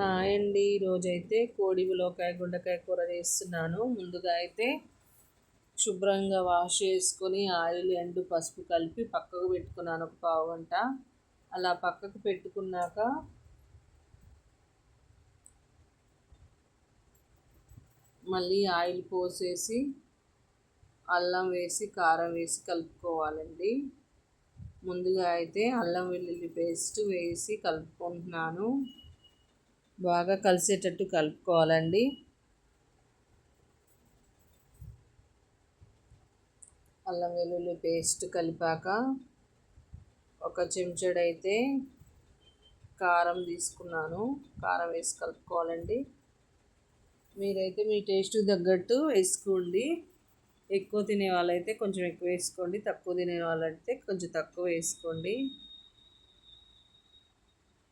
అండి ఈరోజైతే కోడి ఉలవకాయ గుండకాయ కూర చేస్తున్నాను. ముందుగా అయితే శుభ్రంగా వాష్ చేసుకొని ఆయిల్ ఎండు పసుపు కలిపి పక్కకు పెట్టుకున్నాను ఒక పావు గంట. అలా పక్కకు పెట్టుకున్నాక మళ్ళీ ఆయిల్ పోసేసి అల్లం వేసి కారం వేసి కలుపుకోవాలండి. ముందుగా అయితే అల్లం వెల్లుల్లి పేస్ట్ వేసి కలుపుకుంటున్నాను. బాగా కలిసేటట్టు కలుపుకోవాలండి. అల్లం వెల్లుల్లి పేస్ట్ కలిపాక ఒక చెంచడైతే కారం తీసుకున్నాను. కారం వేసి కలుపుకోవాలండి. మీరైతే మీ టేస్ట్ తగ్గట్టు వేసుకోండి. ఎక్కువ తినే వాళ్ళైతే కొంచెం ఎక్కువ వేసుకోండి. తక్కువ తినే వాళ్ళైతే కొంచెం తక్కువ వేసుకోండి.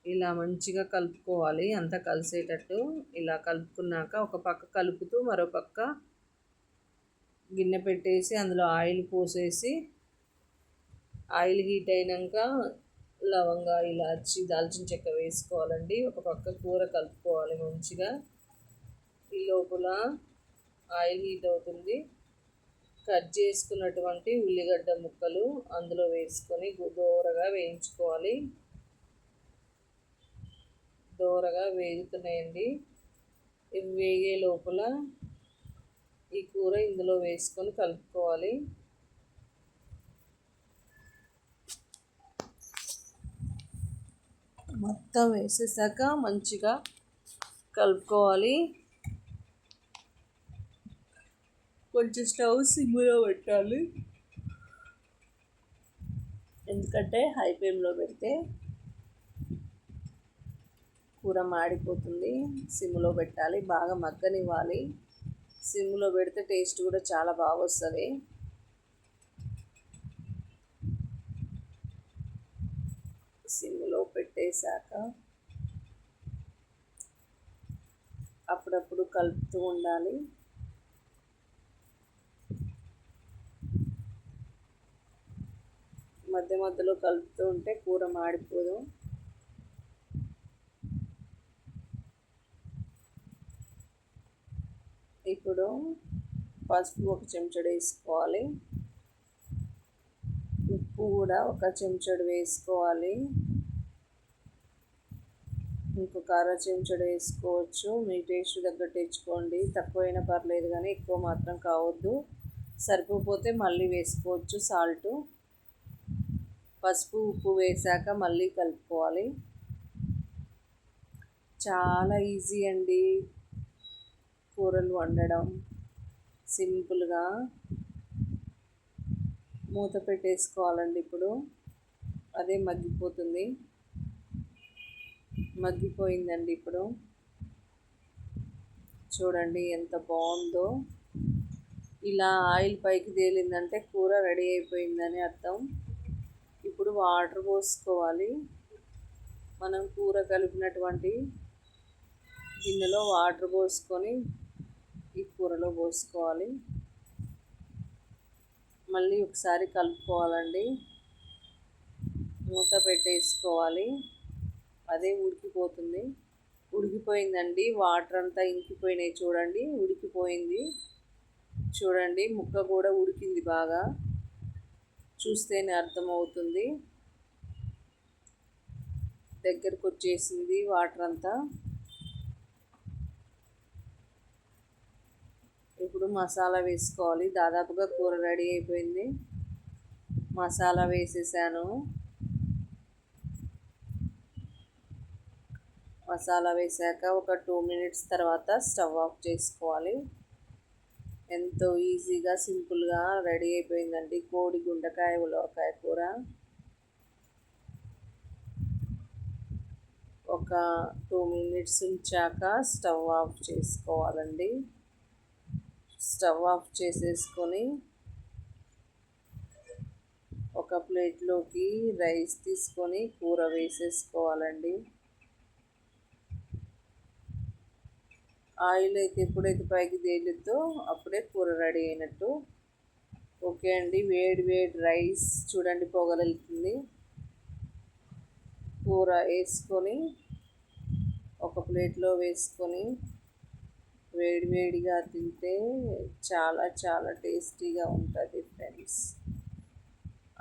ఇలా మంచిగా కలుపుకోవాలి. అంతా కలిసేటట్టు ఇలా కలుపుకున్నాక ఒక పక్క కలుపుతూ మరో పక్క గిన్నె పెట్టేసి అందులో ఆయిల్ పోసేసి ఆయిల్ హీట్ అయినాక లవంగా ఇలాచి దాల్చిన చెక్క వేసుకోవాలండి. ఒక పక్క కూర కలుపుకోవాలి మంచిగా. ఈ లోపల ఆయిల్ హీట్ అవుతుంది. కట్ చేసుకున్నటువంటి ఉల్లిగడ్డ ముక్కలు అందులో వేసుకొని దూరగా వేయించుకోవాలి. దూరగా వేగుతున్నాయండి. ఇవి వేగే లోపల ఈ కూర ఇందులో వేసుకొని కలుపుకోవాలి. మొత్తం వేసేసాక మంచిగా కలుపుకోవాలి. కొంచెం స్టవ్ సిమ్లో పెట్టాలి. ఎందుకంటే హై ఫ్లేమ్లో పెడితే కూర మాడిపోతుంది. సిమ్లో పెట్టాలి. బాగా మగ్గనివ్వాలి. సిమ్లో పెడితే టేస్ట్ కూడా చాలా బాగా వస్తుంది. సిమ్లో పెట్టేశాక అప్పుడప్పుడు కలుపుతూ ఉండాలి. మధ్య మధ్యలో కలుపుతూ ఉంటే కూర మాడిపోదు. ఇప్పుడు పసుపు ఒక చెంచడు వేసుకోవాలి. ఉప్పు కూడా ఒక చెంచడు వేసుకోవాలి. ఇంకొక అర చెంచడు వేసుకోవచ్చు. మీ టేస్ట్ తగ్గట్టు తెచ్చుకోండి తక్కువైనా పర్లేదు కానీ ఎక్కువ మాత్రం కావద్దు. సరిపోతే మళ్ళీ వేసుకోవచ్చు సాల్ట్. పసుపు ఉప్పు వేసాక మళ్ళీ కలుపుకోవాలి. చాలా ఈజీ అండి. కూరలు వండడం. సింపుల్గా మూత పెట్టేసుకోవాలండి ఇప్పుడు. అదే మగ్గిపోతుంది. మగ్గిపోయిందండి ఇప్పుడు. చూడండి ఎంత బాగుందో. ఇలా ఆయిల్ పైకి తేలిందంటే కూర రెడీ అయిపోయిందని అర్థం. ఇప్పుడు వాటర్ పోసుకోవాలి. మనం కూర కలిపినటువంటి గిన్నెలో వాటర్ పోసుకొని ఈ కూరలో పోసుకోవాలి. మళ్ళీ ఒకసారి కలుపుకోవాలండి. మూత పెట్టేసుకోవాలి. అదే ఉడికిపోతుంది. ఉడికిపోయిందండి. వాటర్ అంతా ఇంకిపోయినాయి చూడండి. ఉడికిపోయింది. చూడండి ముక్క కూడా ఉడికింది బాగా. చూస్తేనే అర్థమవుతుంది. దగ్గరకు వచ్చేసింది వాటర్ అంతా. ఇప్పుడు మసాలా వేసుకోవాలి. దాదాపుగా కూర రెడీ అయిపోయింది. మసాలా వేసేసాను. మసాలా వేసాక ఒక టూ మినిట్స్ తర్వాత స్టవ్ ఆఫ్ చేసుకోవాలి. ఎంతో ఈజీగా సింపుల్గా రెడీ అయిపోయిందండి కోడి గుండకాయ ఉలవకాయ కూర. ఒక టూ మినిట్స్ ఉంచాక స్టవ్ ఆఫ్ చేసుకోవాలండి. స్టవ్ ఆఫ్ చేసేసుకొని ఒక ప్లేట్లోకి రైస్ తీసుకొని కూర వేసేసుకోవాలండి. ఆయిల్ అయితే ఎప్పుడైతే పైకి తేలిద్దో అప్పుడే కూర రెడీ అయినట్టు. ఓకే అండి వేడి వేడి రైస్ చూడండి పొగలెళ్తుంది కూర వేసుకొని ఒక ప్లేట్లో వేసుకొని వేడివేడిగా తింటే చాలా చాలా టేస్టీగా ఉంటుంది ఫ్రెండ్స్.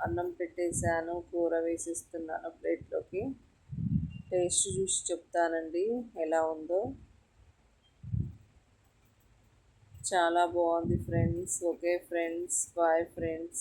అన్నం పెట్టేశాను కూర వేసిస్తున్నాను ప్లేట్లోకి. టేస్ట్ చూసి చెప్తానండి ఎలా ఉందో. చాలా బాగుంది friends. Okay friends bye friends.